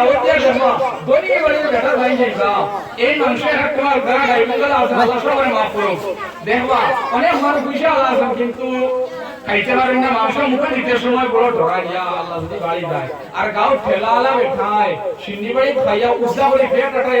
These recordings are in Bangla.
দাওয়াত দিয়ে দেখো গনি গনি বেটা ভাই যাইবা এই মানুষের হাত তোমার গাড়া গাইবঙ্গল আছে আল্লাহ সবাই মাফ করুক দেখবা অনেক মানুষ খুশি আল্লাহ আছেন কিন্তু খাইতে পারেন না মাংস মুখে দিতে সময় বড় ধরা দিয়া আল্লাহ যদি বাড়ি যায় আর গাও ঠেলা আলা বেঠায় সিন্নি বাড়ি খাইয়া উজা বলে পেট আটাই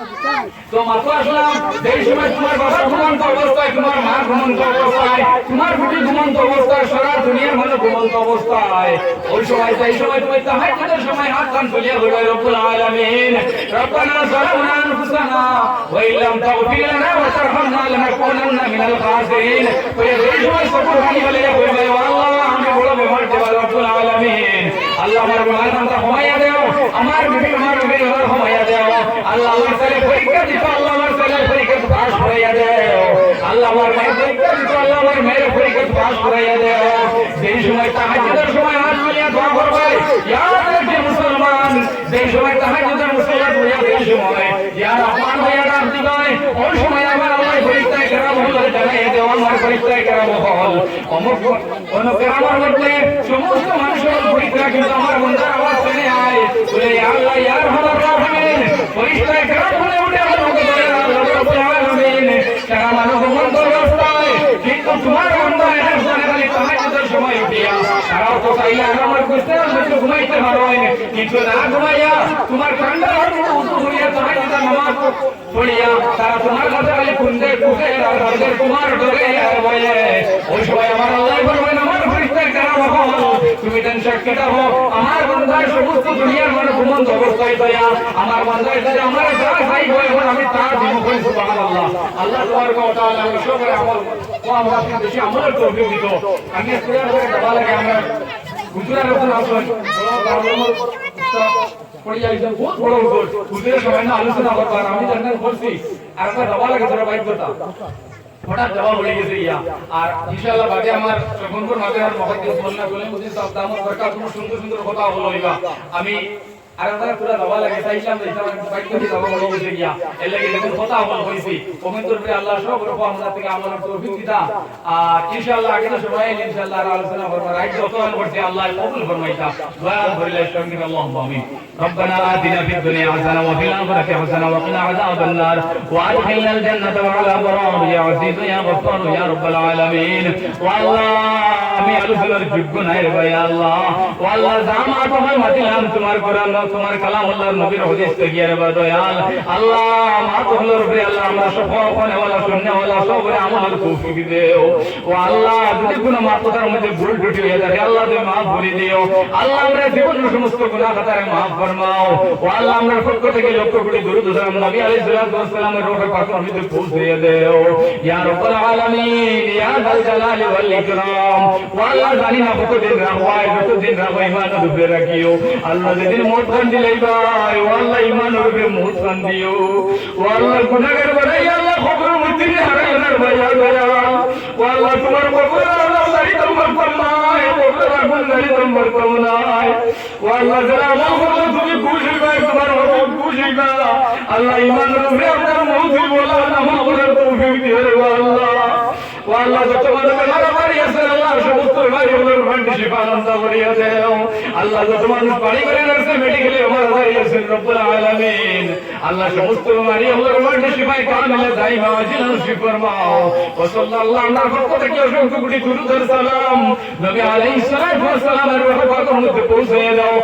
তো মাত্র যেই সময় তোমার বাবা ঘুমন্ত অবস্থায়, তোমার মা ঘুমন্ত অবস্থায়, তোমার বুটি ঘুমন্ত অবস্থায়, সারা দুনিয়ার মানুষ ঘুমন্ত অবস্থায়। ওই সময়, সেই সময় তুমি তাহাজ্জুদের সময় হাত কান তুলিয়া বলবে রব্বুল আলামিন, রব্বানা যালামনা আনফুসানা ওয়া ইল্লাম তাগফির লানা ওয়া তারহামনা লানাকুনান্না মিনাল খাসিরিন। ওই সময় সবর হানি বলে বলবে আল্লাহ, আমি বড় বেমার দেবা রব্বুল আলামিন। আল্লাহ আমার মানটা ক্ষমাইয়া দাও, আমার বিবি আমার বিবি আমার ক্ষমাইয়া দাও। আল্লাহ আমার ছেলে পরীক্ষা দিত আল্লাহ আমার ছেলে পরীক্ষা পাস করাইয়া দাও। আল্লাহ আমার মেয়ের পরীক্ষা দিত আল্লাহ আমার মেয়ের পরীক্ষা পাস করাইয়া দাও। সেই সময় তাহাজ্জুদের সময় হাত মিলিয়ে দোয়া করবে, ইয়া রাব্বি মুসলমান সেই সময় তাহাজ্জুদের মুসল্লাত হইয়া সেই সময়, ইয়া রহমান হইয়া ডাক দিবে ওই সময় আমার আল্লাহ পরীক্ষায় কেরাম হল জানাইয়া দাও আমার পরীক্ষায় কেরাম হল। অমুক কোন মধ্যে তারাও তো চাইলে আমার বুঝতে মধ্যে ঘুমাইতে পারেন কিন্তু না ঘুমাইয়া তোমার ঠান্ডা হইয়া তাহাজ্জুদের নামাজ পড়িয়া তারা তোমার কাছে খালি কুন্দে কুকে আর তোমার ডরে আর ওই সময় আমার আল্লাহ কেরাম হল তুমি টেনশন কেটে আমার বন্ধায় সমস্ত দুনিয়ার মানে ঘুমন্ত অবস্থায় দয়া আমার বন্ধায় যদি আমার যা খাই বই এখন আমি তার বিমুখ সুবহানাল্লাহ। আল্লাহ তোমার কথা আমি সবার আমল ও আমরা বেশি আমলের তৌফিক দিত। আমি কুরআন করে দেওয়া লাগে, আমরা হুজুরের উপর আসুন পড়িয়া একজন বহুত বড় হুজুর। হুজুরের সময় না আলোচনা করবার, আমি জানেন বলছি, আর একটা দেওয়া লাগে তোরা বাইক কথা হঠাৎ হয়ে গেছে আর ইনশাআল্লাহ আমার সুন্দর সুন্দর কথা হলো আমি আর একটা পুরা দেওয়া লাগে চাইছিলাম যে এটা বাইক করে দেওয়া হয়ে গেছে ইয়া এর লাগে যখন কথা হল হইছি কমেন্টের উপরে আল্লাহ সব রকম আমরা থেকে আমাদের তৌফিক দিতা আর ইনশাআল্লাহ আগে সময় ইনশাআল্লাহ আর আলোচনা করবার আজ যত আল করছে আল্লাহ কবুল ফরমাইতা দয়া করিলে সঙ্গে আল্লাহুম্মা আমিন ربنا آتنا في الدنيا حسنة وفي الآخرة حسنة وقنا عذاب النار وأدخلنا الجنة مع الأبرار يا عزيز يا غفار يا رب العالمين والله আমি আলোচনার যোগ্য নাই রে ভাই আল্লাহ ও আল্লাহ জামা তোমার মাতিলাম তোমার কোরআন তোমার কালাম আল্লাহর নবীর হাদিস থেকে রে বা দয়াল। আল্লাহ মা তো হলো রে আল্লাহ, আমরা সব কোনে ওয়ালা শুননে ওয়ালা সব রে আমাদের তৌফিক দিও। ও আল্লাহ, যদি কোনো মাতার মধ্যে ভুল ত্রুটি হয়ে যায় আল্লাহ তুমি মাফ করে দিও। আল্লাহ, আমরা জীবনের সমস্ত গুনাহ খাতারে মাফ ফরমাও। ও আল্লাহ, আমরা পক্ষ থেকে লক্ষ কোটি দরুদ সালাম নবী আলাইহিস সালাতু ওয়াস সালামের রূহে পাকের মধ্যে পৌঁছে দিও। ইয়া রাব্বাল আলামিন, ইয়া যাল জালালি ওয়াল ইকরাম। ও আল্লাহ, জানি না কতদিন রাখবাই কতদিন রাখবাই ইমান রূপে রাখিও। আল্লাহ, যেদিন মত খান দিলাই ভাই ও আল্লাহ ইমান রূপে মত খান দিও ও আল্লাহ গুনাহগার বানাই আল্লাহ খবর মধ্যে হারাই না ভাই আল্লাহ ও আল্লাহ তোমার কবর আল্লাহ দাড়ি তোমার কমাই কবর আল্লাহ ইমান রূপে আপনার মৌতি বলা নামা করার তৌফিক দিয়ে রে আল্লাহ ও আল্লাহ যত মানুষ মারা বাড়ি আছে আল্লাহ সমস্ত বাড়ি হলোর ভান্ডি শিফা আনন্দ করিয়া দেও আল্লাহ যত মানুষ মধ্যে পৌঁছে দাও।